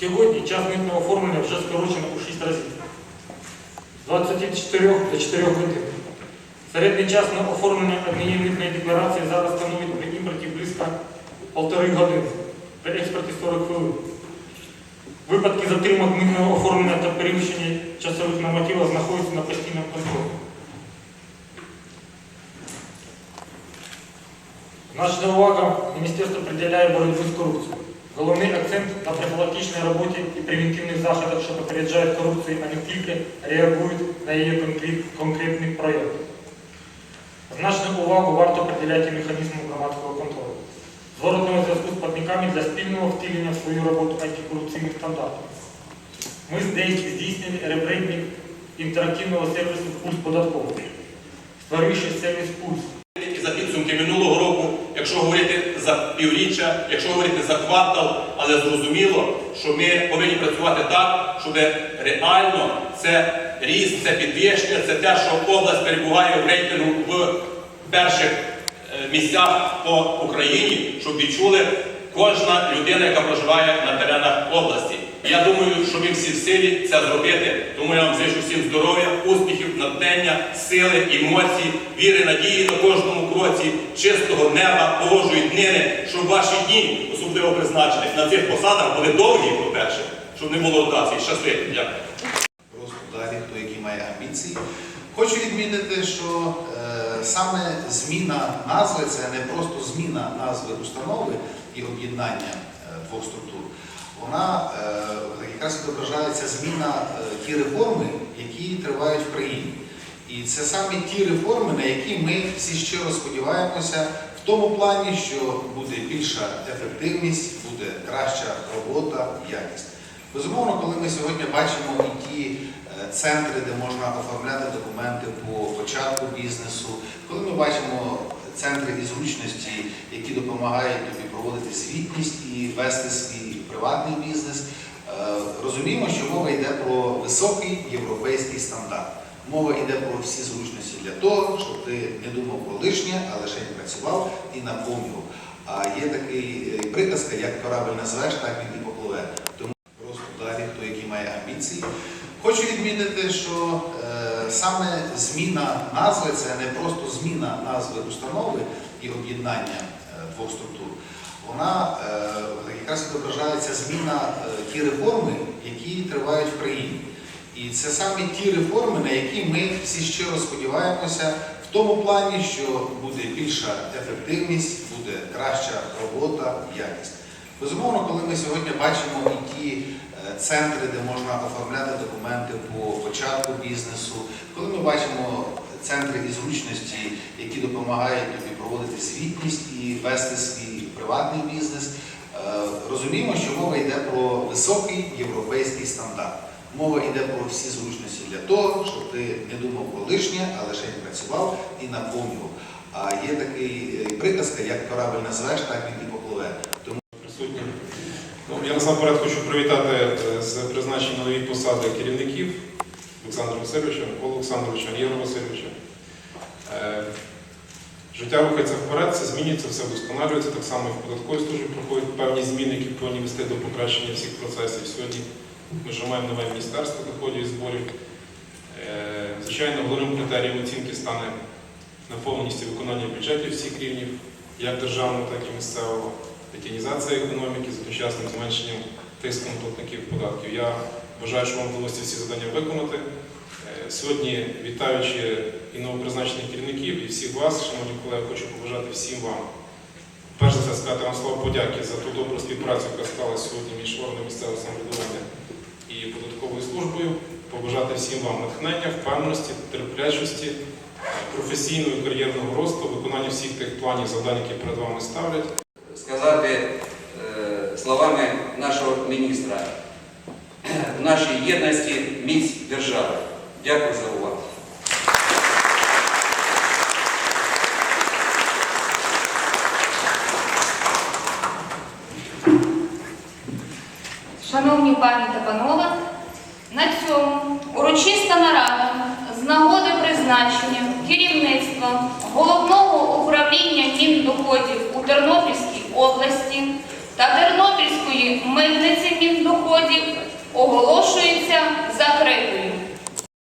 Сьогодні час митного оформлення вже скорочено у 6 разів. З 24 до 4 годин. Середній час на оформлення однієї митної декларації зараз становить при імпорті близько 1,5 години, при експорті 40 хвилин. Випадки затримок митного оформлення та перевищення часових нормативів знаходяться на постійному контролі. Значна увага Міністерство приділяє боротьбі з корупцією. Головний акцент на профілактичній роботі і превентивних заходах, що попереджають корупцію, а не тільки реагують на її конкрет- конкретні прояви. Значну увагу варто приділяти механізму громадського контролю, зворотного зв'язку з платниками для спільного втілення в свою роботу антикорупційних стандартів. Ми здійснили ребрендинг інтерактивного сервісу «Пульс податковий», створивши сервіс «Пульс», за підсумки минулого року, якщо говорити за півріччя, якщо говорити за квартал, але зрозуміло, що ми повинні працювати так, щоб реально це ріст, це підвищення, це те, що область перебуває в рейтингу в перших е, місцях по Україні, щоб відчули кожна людина, яка проживає на теренах області. Я думаю, що ми всі в силі це зробити. Тому я вам зичу всім здоров'я, успіхів, натхнення, сили, емоцій, віри, надії на кожному кроці, чистого неба, погожої днини, щоб ваші дні, особливо призначених на цих посадах, були довгі, по-перше, щоб не було ротації. Щасливі. Дякую. росту далі, хто який має амбіції. Хочу відмітити, що е, саме зміна назви це не просто зміна назви установи і об'єднання е, двох структур. Вона е, якраз відображається зміна е, ті реформи, які тривають в країні. І це саме ті реформи, на які ми всі щиро сподіваємося, в тому плані, що буде більша ефективність, буде краща робота, якість. Безумовно, коли ми сьогодні бачимо і ті е, центри, де можна оформляти документи по початку бізнесу, коли ми бачимо центри і зручності, які допомагають тобі проводити звітність і вести свій приватний бізнес, е, розуміємо, що мова йде про високий європейський стандарт. Мова йде про всі зручності для того, щоб ти не думав про лишнє, а лише працював і наповнював. А є такий е, приказка, як корабель назвеш, так він і попливе. Тому просто далі, хто які має амбіції. Хочу відмітити, що е, саме зміна назви це не просто зміна назви установи і об'єднання е, двох структур. Вона е, якраз відображається зміна е, ті реформи, які тривають в країні. І це саме ті реформи, на які ми всі щиро сподіваємося, в тому плані, що буде більша ефективність, буде краща робота, якість. Безумовно, коли ми сьогодні бачимо і ті центри, де можна оформляти документи по початку бізнесу, коли ми бачимо центри і зручності, які допомагають тобі проводити звітність і вести свій приватний бізнес, е, розуміємо, що мова йде про високий європейський стандарт. Мова йде про всі зручності для того, щоб ти не думав про лишнє, а лише працював і наповнював. А є такий е, приказка, як корабель назвеш, так він і попливе. Ну, я насамперед хочу привітати е, з призначення нові посади керівників Олександра Васильовича, Микола Олександровича, Ігоря Васильовича. Е, Життя рухається вперед, все змінюється, все вдосконалюється. Так само і в податковій службі проходять певні зміни, які повинні вести до покращення всіх процесів. Сьогодні ми вже маємо нове міністерство доходів і зборів. Е, Звичайно, головним критерієм оцінки стане наповненість і виконання бюджетів всіх рівнів, як державного, так і місцевого, детінізація економіки з одночасним зменшенням тиску платників податків. Я бажаю, що вам вдалося всі завдання виконати. Е, Сьогодні, вітаючи і новопризначених керівників, і всіх вас, шановні колеги, хочу побажати всім вам. Перш за все сказати вам слова подяки за ту добру співпрацю, яка стала сьогодні між органами місцевого самоврядування і податковою службою. Побажати всім вам натхнення, впевненості, терплячості, професійного і кар'єрного росту, виконання всіх тих планів, завдань, які перед вами ставлять. Сказати е, словами нашого міністра, в нашій єдності міць держави. Дякую за увагу. Шановні пані та панове, на цьому урочиста нарада з нагоди призначення керівництва головного управління Міндоходів у Тернопільській області та Тернопільської митниці міндоходів оголошується закритою.